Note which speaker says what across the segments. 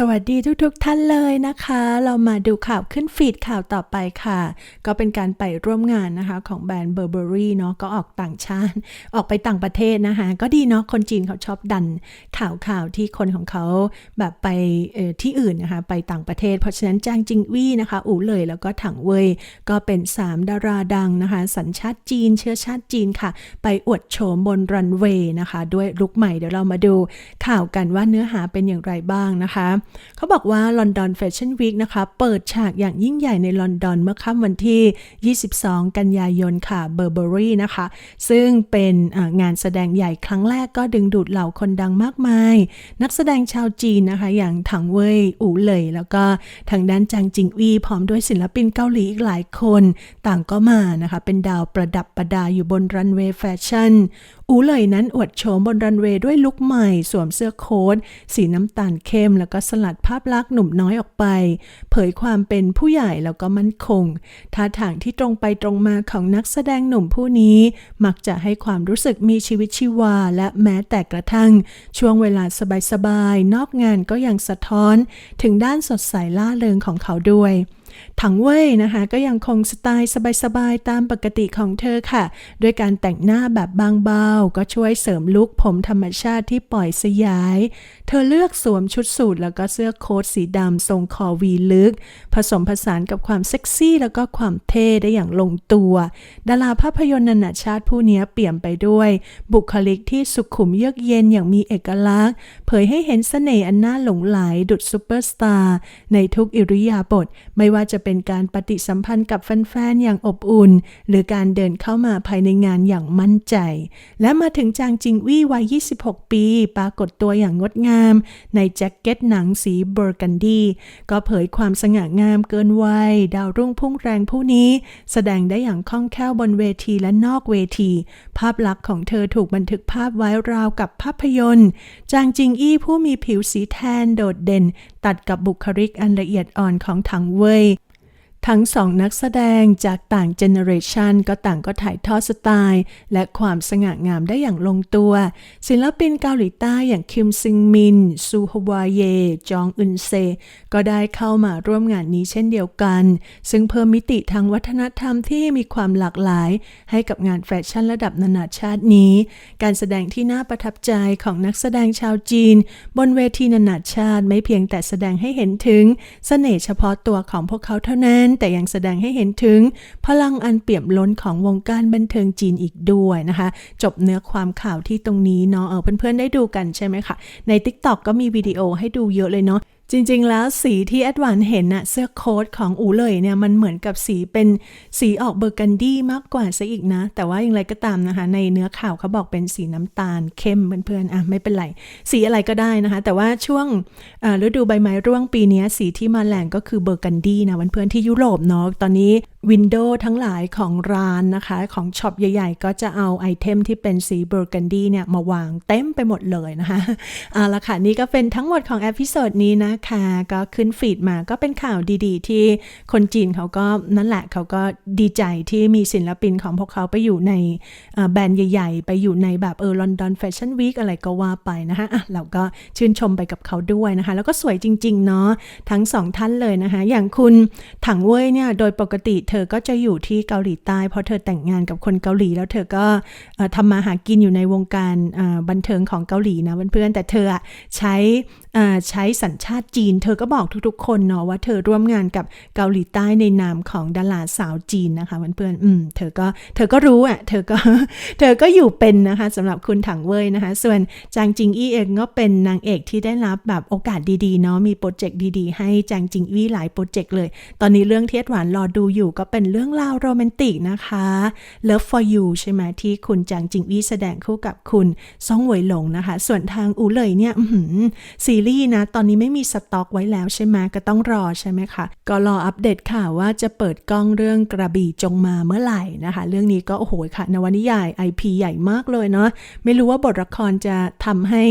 Speaker 1: สวัสดีทุกๆทท่านเลยนะคะ เรามาดูข่าวขึ้นฟีดข่าวต่อไปค่ะ ก็เป็นการไปร่วมงานนะคะของแบรนด์ Burberry เนาะก็ออกต่างชาติ ออกไปต่างประเทศนะคะ ก็ดีเนาะคนจีนเขาชอบดันข่าวข่าวที่คนของเขาแบบไปที่อื่นนะคะ ไปต่างประเทศ เพราะฉะนั้นจางจิงวี่นะคะ อู่เลยแล้วก็ถังเว่ยก็เป็น 3 ดาราดังนะคะ สัญชาติจีน เชื้อชาติจีนค่ะ ไปอวดโฉมบนรันเวย์นะคะ ด้วยลุคใหม่เดี๋ยวเรามาดูข่าวกันว่าเนื้อหาเป็นอย่างไรบ้างนะคะเขาบอกว่าลอนดอนแฟชั่นวีคนะคะเปิดฉากอย่างยิ่งใหญ่ในลอนดอนเมื่อค่ำวันที่ 22 กันยายนค่ะเบอร์เบอรี่นะคะ ซึ่งเป็นงานแสดงใหญ่ครั้งแรกก็ดึงดูดเหล่าคนดังมากมาย นักแสดงชาวจีนนะคะ อย่างถังเว่ยอูเหลย แล้วก็ทางด้านจางจิงวีพร้อมด้วยศิลปินเกาหลีอีกหลายคน ต่างก็มานะคะ เป็นดาวประดับประดาอยู่บนรันเวย์แฟชั่นอูเลยนั้นอวดโฉมบนรันเวย์ด้วยลุคใหม่ สวมเสื้อโค้ทสีน้ำตาลเข้ม แล้วก็สลัดภาพลักษณ์หนุ่มน้อยออกไป เผยความเป็นผู้ใหญ่แล้วก็มั่นคงท่าทางที่ตรงไปตรงมาของนักแสดงหนุ่มผู้นี้ มักจะให้ความรู้สึกมีชีวิตชีวา และแม้แต่กระทั่ง ช่วงเวลาสบายๆนอกงานก็ยังสะท้อน ถึงด้านสดใสล่าเริงของเขาด้วย ถังเว่ยนะคะก็ยังคงสไตล์สบายๆตามปกติของเธอค่ะ ด้วยการแต่งหน้าแบบบางเบา ก็ช่วยเสริมลุคผมธรรมชาติที่ปล่อยสยาย เธอเลือกสวมชุดสูทแล้วก็เสื้อโค้ทสีดำทรงคอวีลึก ผสมผสานกับความเซ็กซี่ แล้วก็ความเท่ได้อย่างลงตัว ดาราภาพยนตร์นานาชาติผู้นี้เปี่ยมไปด้วย บุคลิกที่สุขุมเยือกเย็นอย่างมีเอกลักษณ์ เผยให้เห็นเสน่ห์อันน่าหลงไหลดุดซูเปอร์สตาร์ในทุกอิริยาบถไม่ว่าจะเป็นการปฏิสัมพันธ์กับแฟนๆ อย่างอบอุ่น หรือการเดินเข้ามาภายในงานอย่างมั่นใจ และมาถึงจางจิงวี่วัย 26 ปี ปรากฏตัวอย่างงดงาม ในแจ็คเก็ตหนังสีเบอร์กันดี ก็เผยความสง่างามเกินวัย ดาวรุ่งพุ่งแรงผู้นี้ แสดงได้อย่างคล่องแคล่วบนเวทีและนอกเวที ภาพลักษณ์ของเธอถูกบันทึกภาพไว้ราวกับภาพยนตร์ จางจิงอี้ผู้มีผิวสีแทนโดดเด่น ตัดกับบุคลิกอันละเอียดอ่อนของถังเว่ย ทั้งสองนักแสดงจากต่างเจเนอเรชันก็ต่างก็ถ่ายทอดสไตล์ และความสง่างามได้อย่างลงตัว ศิลปินเกาหลีใต้อย่างคิมซึงมิน ซูฮวาเย จองอึนเซ ก็ได้เข้ามาร่วมงานนี้เช่นเดียวกัน ซึ่งเพิ่มมิติทางวัฒนธรรมที่มีความหลากหลาย ให้กับงานแฟชั่นระดับนานาชาตินี้ การแสดงที่น่าประทับใจของนักแสดงชาวจีน บนเวทีนานาชาติไม่เพียงแต่แสดงให้เห็นถึงเสน่ห์เฉพาะตัวของพวกเขาเท่านั้นแต่ยังแสดงให้เห็นถึง พลังอันเปี่ยมล้นของวงการบันเทิงจีนอีกด้วยนะคะ จบเนื้อความข่าวที่ตรงนี้เนาะเออเพื่อนๆได้ดูกันใช่ไหมคะใน TikTok ก็มีวิดีโอให้ดูเยอะเลยเนาะ จริงๆ แล้วสีที่แอดวานเห็นน่ะเสื้อโค้ทของอูเลยเนี่ยมันเหมือนกับสีเป็นสีออกเบอร์กันดี้มากกว่าซะอีกนะ แต่ว่าอย่างไรก็ตามนะคะ ในเนื้อข่าวเขาบอกเป็นสีน้ำตาลเข้มเพื่อนๆอะไม่เป็นไร สีอะไรก็ได้นะคะ แต่ว่าช่วงฤดูใบไม้ร่วงปีนี้สีที่มาแรงก็คือเบอร์กันดี้นะเพื่อนๆที่ยุโรปเนาะตอนนี้ วินโดว์ทั้งหลายของร้านนะคะ ของช็อปใหญ่ๆ ก็จะเอาไอเทมที่เป็นสีเบอร์กันดี้เนี่ย มาวางเต็มไปหมดเลยนะคะเอาละค่ะ นี่ก็เป็นทั้งหมดของเอพิโซดนี้นะคะ ก็ขึ้นฟีดมาก็เป็นข่าวดีๆ ที่คนจีนเขาก็นั่นแหละเขาก็ดีใจที่มีศิลปินของพวกเขาไปอยู่ในแบรนด์ใหญ่ๆ ไปอยู่ในแบบเออลอนดอนแฟชั่นวีคอะไรก็ว่าไปนะคะอะเราก็ชื่นชมไปกับเขาด้วยนะคะ แล้วก็สวยจริงๆเนาะทั้งสองท่านเลยนะคะ อย่างคุณถังเว่ยเนี่ยโดยปกติเธอก็จะอยู่ที่เกาหลีใต้ เพราะเธอแต่งงานกับคนเกาหลีแล้วเธอก็ทำมาหากินอยู่ในวงการบันเทิงของเกาหลีนะเพื่อนๆแต่เธอใช้ใช้สัญชาติจีน เธอก็บอกทุกๆ คนเนาะว่าเธอร่วมงานกับเกาหลีใต้ในนามของดาราสาวจีนนะคะเพื่อนๆอืมเธอก็เธอก็รู้อะเธอก็เธอก็อยู่เป็นนะคะสำหรับคุณถังเว่ยนะคะ ส่วนจางจิงอี้เองก็เป็นนางเอกที่ได้รับแบบโอกาสดีๆเนาะมีโปรเจกต์ดีๆ ให้จางจิงอี้หลายโปรเจกต์เลย ตอนนี้เรื่องเทียดหวานรอดูอยู่ก็เป็นเรื่องราวโรแมนติกนะคะ Love for You ใช่ไหมที่คุณจางจิงอี้แสดงคู่กับคุณซ่องเหวยหลงนะคะ ส่วนทางอูเลยเนี่ยซีรีส์นะ ตอนนี้ไม่มีสต็อกไว้แล้วใช่ไหมก็ต้องรอใช่ไหมคะ ก็รออัปเดตข่าวว่าจะเปิดกล้องเรื่องกระบี่จงมาเมื่อไหร่นะคะ เรื่องนี้ก็โอ้โหค่ะ นวนิยาย IP ใหญ่มากเลยเนาะไม่รู้ว่าบทละครจะทำให้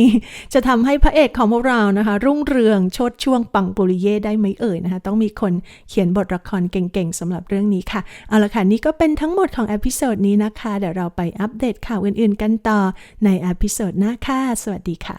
Speaker 1: จะทำให้พระเอกของพวกเรานะคะ รุ่งเรืองชดช่วงปังปุริเย่ได้ไหมเอ่ยนะคะ ต้องมีคนเขียนบทละครเก่งๆสำหรับเรื่องนี้ค่ะ เอาละค่ะ นี่ก็เป็นทั้งหมดของอพิโซดนี้นะคะ เดี๋ยวเราไปอัปเดตข่าวอื่นๆกันต่อในอพิโซดหน้าค่ะ สวัสดีค่ะ